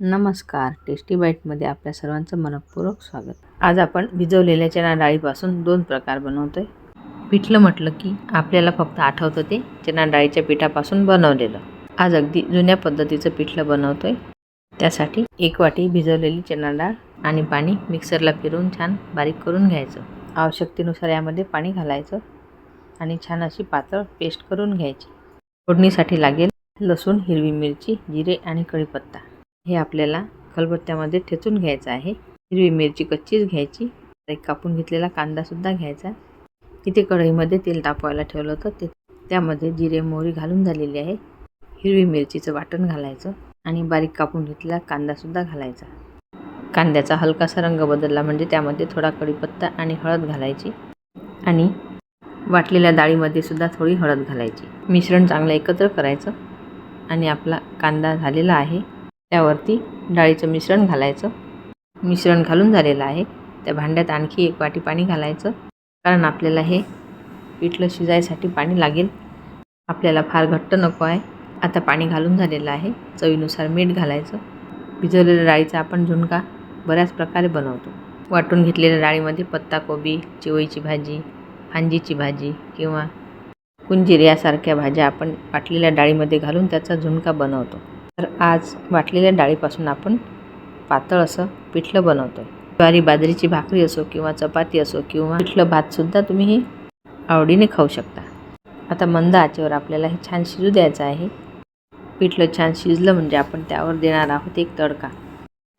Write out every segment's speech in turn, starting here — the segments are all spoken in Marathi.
नमस्कार. टेस्टी बाईटमध्ये आपल्या सर्वांचं मनपूर्वक स्वागत. आज आपण भिजवलेल्या चणा डाळीपासून दोन प्रकार बनवतो आहे पिठलं म्हटलं की आपल्याला फक्त आठवतं ते चणा डाळीच्या पिठापासून बनवलेलं. आज अगदी जुन्या पद्धतीचं पिठलं बनवतो आहे त्यासाठी एक वाटी भिजवलेली चणा डाळ आणि पाणी मिक्सरला फिरवून छान बारीक करून घ्यायचं. आवश्यकतेनुसार यामध्ये पाणी घालायचं आणि छान अशी पातळ पेस्ट करून घ्यायची. फोडणीसाठी लागेल लसूण हिरवी मिरची जिरे आणि कढीपत्ता. हे आपल्याला खलबत्त्यामध्ये ठेचून घ्यायचं आहे. हिरवी मिरची कच्चीच घ्यायची. एक कापून घेतलेला कांदासुद्धा घ्यायचा. इथे कढईमध्ये तेल तापवायला ठेवलं होतं. ते त्यामध्ये जिरे मोहरी घालून झालेली आहे. हिरवी मिरचीचं वाटण घालायचं आणि बारीक कापून घेतलेला कांदासुद्धा घालायचा. कांद्याचा हलकासा रंग बदलला म्हणजे त्यामध्ये थोडा कढीपत्ता आणि हळद घालायची आणि वाटलेल्या डाळीमध्ये सुद्धा थोडी हळद घालायची. मिश्रण चांगलं एकत्र करायचं आणि आपला कांदा झालेला आहे. त्यावरती डाळीचं मिश्रण घालायचं. मिश्रण घालून झालेलं आहे. त्या भांड्यात आणखी एक वाटी पाणी घालायचं. कारण आपल्याला हे पिठलं शिजायसाठी पाणी लागेल. आपल्याला फार घट्ट नको आहे. आता पाणी घालून झालेलं आहे. चवीनुसार मीठ घालायचं. भिजवलेल्या डाळीचा आपण झुणका बऱ्याच प्रकारे बनवतो. वाटून घेतलेल्या डाळीमध्ये पत्ताकोबी चिवईची भाजी फांजीची भाजी किंवा कुंजीर यासारख्या भाज्या आपण वाटलेल्या डाळीमध्ये घालून त्याचा झुणका बनवतो. तर आज वाटलेल्या डाळीपासून आपण पातळ असं पिठलं बनवतो आहे ज्वारी बाजरीची भाकरी असो किंवा चपाती असो किंवा पिठलं भातसुद्धा तुम्ही हे आवडीने खाऊ शकता. आता मंद आचेवर आपल्याला हे छान शिजू द्यायचं आहे. पिठलं छान शिजलं म्हणजे आपण त्यावर देणार आहोत एक तडका.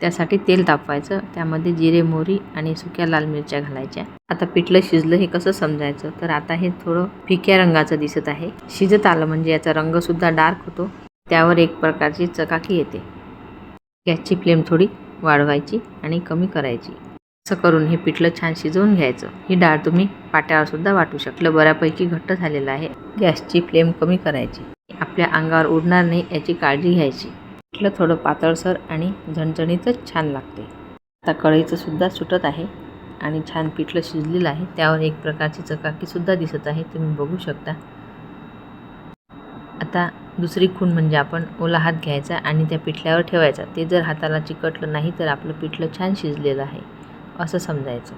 त्यासाठी तेल तापवायचं. त्यामध्ये जिरे मोहरी आणि सुक्या लाल मिरच्या घालायच्या. आता पिठलं शिजलं हे कसं समजायचं? तर आता हे थोडं फिक्या रंगाचं दिसत आहे. शिजत आलं म्हणजे याचा रंगसुद्धा डार्क होतो. त्यावर एक प्रकारची चकाकी येते. गॅसची फ्लेम थोडी वाढवायची आणि कमी करायची. असं करून हे पिठलं छान शिजवून घ्यायचं. ही डाळ तुम्ही पाट्यावर सुद्धा वाटू शकलं. बऱ्यापैकी घट्ट झालेलं आहे. गॅसची फ्लेम कमी करायची. आपल्या अंगावर उडणार नाही याची काळजी घ्यायची. पिठलं थोडं पातळसर आणि झणझणीतच छान लागते. आता कढईचं सुद्धा सुटत आहे आणि छान पिठलं शिजलेलं आहे. त्यावर एक प्रकारची चकाकीसुद्धा दिसत आहे. तुम्ही बघू शकता. आता दुसरी खूण म्हणजे आपण ओला हात घ्यायचा आणि त्या पिठल्यावर ठेवायचा. ते जर हाताला चिकटलं नाही तर आपलं पिठलं छान शिजलेलं आहे असं समजायचं.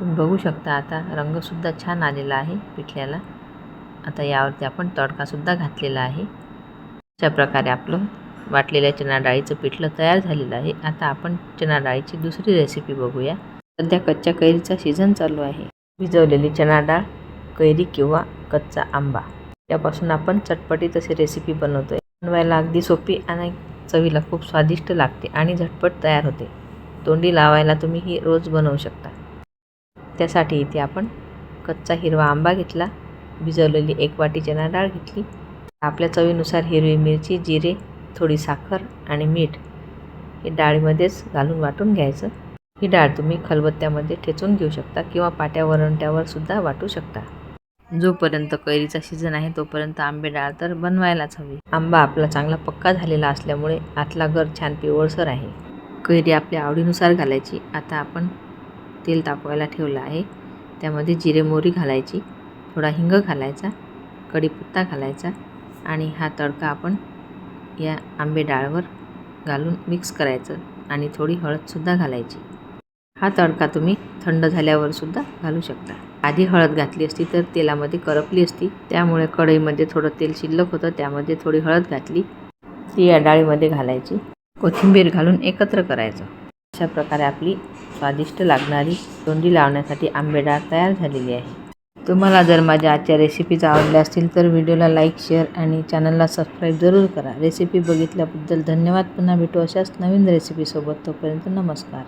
तुम्ही बघू शकता आता रंगसुद्धा छान आलेला आहे पिठल्याला. आता यावरती आपण तडकासुद्धा घातलेला आहे. अशा प्रकारे आपलं वाटलेल्या चणा डाळीचं पिठलं तयार झालेलं आहे. आता आपण चणा डाळीची दुसरी रेसिपी बघूया. सध्या कच्च्या कैरीचा सीझन चालू आहे. भिजवलेली चणा डाळ कैरी किंवा कच्चा आंबा. यापासून आपण चटपटीत अशी रेसिपी बनवतो आहे बनवायला अगदी सोपी आणि चवीला खूप स्वादिष्ट लागते आणि झटपट तयार होते. तोंडी लावायला तुम्ही ही रोज बनवू शकता. त्यासाठी इथे आपण कच्चा हिरवा आंबा घेतला भिजवलेली एक वाटी चणा डाळ घेतली. आपल्या चवीनुसार हिरवी मिरची जिरे थोडी साखर आणि मीठ हे डाळीमध्येच घालून वाटून घ्यायचं. ही डाळ तुम्ही खलबत्त्यामध्ये ठेचून घेऊ शकता किंवा पाट्या वरणट्यावर सुद्धा वाटू शकता. जोपर्यंत कैरीचा सीझन आहे तोपर्यंत आंबे डाळ तर बनवायलाच हवी. आंबा आपला चांगला पक्का झालेला असल्यामुळे आतला घर छान पिवळसर आहे. कैरी आपल्या आवडीनुसार घालायची. आता आपण तेल तापवायला ठेवलं आहे. त्यामध्ये जिरे मोहरी घालायची. थोडा हिंग घालायचा. कढीपत्ता घालायचा. आणि हा तडका आपण या आंबे डाळवर घालून मिक्स करायचं. आणि थोडी हळदसुद्धा घालायची. हा तडका तुम्ही थंड झाल्यावरसुद्धा घालू शकता. आधी हळद घातली असती तर तेलामध्ये करपली असती. त्यामुळे कढईमध्ये थोडं तेल शिल्लक होतं त्यामध्ये थोडी हळद घातली. ती या डाळीमध्ये घालायची. कोथिंबीर घालून एकत्र करायचं. अशा प्रकारे आपली स्वादिष्ट लागणारी तोंडी लावण्यासाठी आंबे डाळ तयार झालेली आहे. तुम्हाला जर माझ्या आजच्या रेसिपीज आवडल्या असतील तर व्हिडिओला लाईक शेअर आणि चॅनलला सबस्क्राईब जरूर करा. रेसिपी बघितल्याबद्दल धन्यवाद. पुन्हा भेटू अशाच नवीन रेसिपीसोबत. तोपर्यंत नमस्कार.